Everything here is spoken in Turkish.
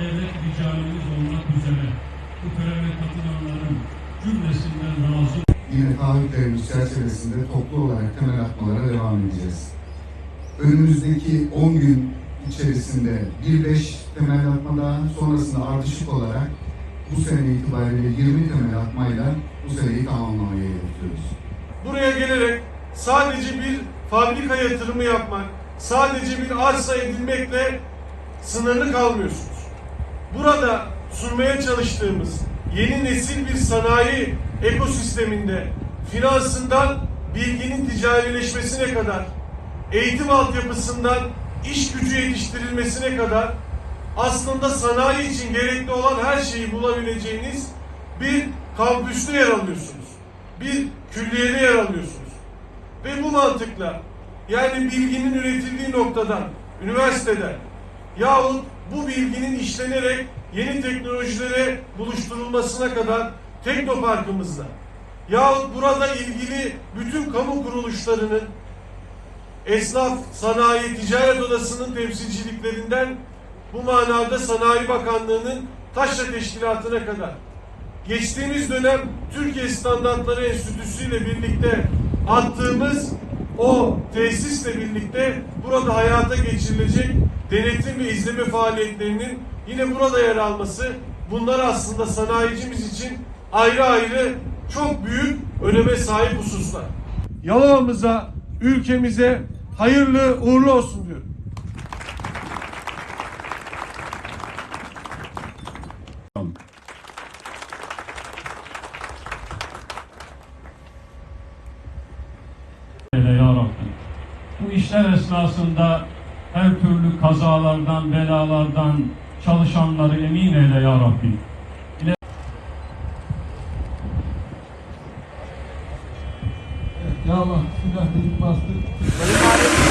devlet ricalimiz olmak üzere bu törene katılanların cümlesinden razı Yine taahhütlerimiz çerçevesinde toplu olarak temel atmalara devam edeceğiz. Önümüzdeki 10 gün içerisinde bir 5 temel atma daha sonrasında ardışık olarak bu sene itibariyle 20 temel atmayla bu seneyi tamamlamaya hedefliyoruz. buraya gelerek sadece bir fabrika yatırımı yapmak, sadece bir arsa edinmekle sınırlı kalmıyorsunuz. Burada sunmaya çalıştığımız yeni nesil bir sanayi ekosisteminde finansından bilginin ticarileşmesine kadar, eğitim altyapısından iş gücü yetiştirilmesine kadar aslında sanayi için gerekli olan her şeyi bulabileceğiniz bir kampüste yer alıyorsunuz. Bir külliyede yer alıyorsunuz. Ve bu mantıkla yani bilginin üretildiği noktadan, üniversiteden yahut bu bilginin işlenerek yeni teknolojilere buluşturulmasına kadar teknoparkımızda yahut burada ilgili bütün kamu kuruluşlarının esnaf, sanayi, ticaret odasının temsilciliklerinden bu manada Sanayi Bakanlığı'nın Taşra Teşkilatı'na kadar geçtiğimiz dönem Türkiye Standartları Enstitüsü ile birlikte attığımız o tesisle birlikte burada hayata geçirilecek denetim ve izleme faaliyetlerinin yine burada yer alması bunlar aslında sanayicimiz için ayrı ayrı çok büyük öneme sahip hususlar. Yalova'mıza, ülkemize hayırlı uğurlu olsun diyorum. Bu işler esnasında her türlü kazalardan, belalardan çalışanları emin eyle ya Rabbi. Ya Allah, silah dedik bastık.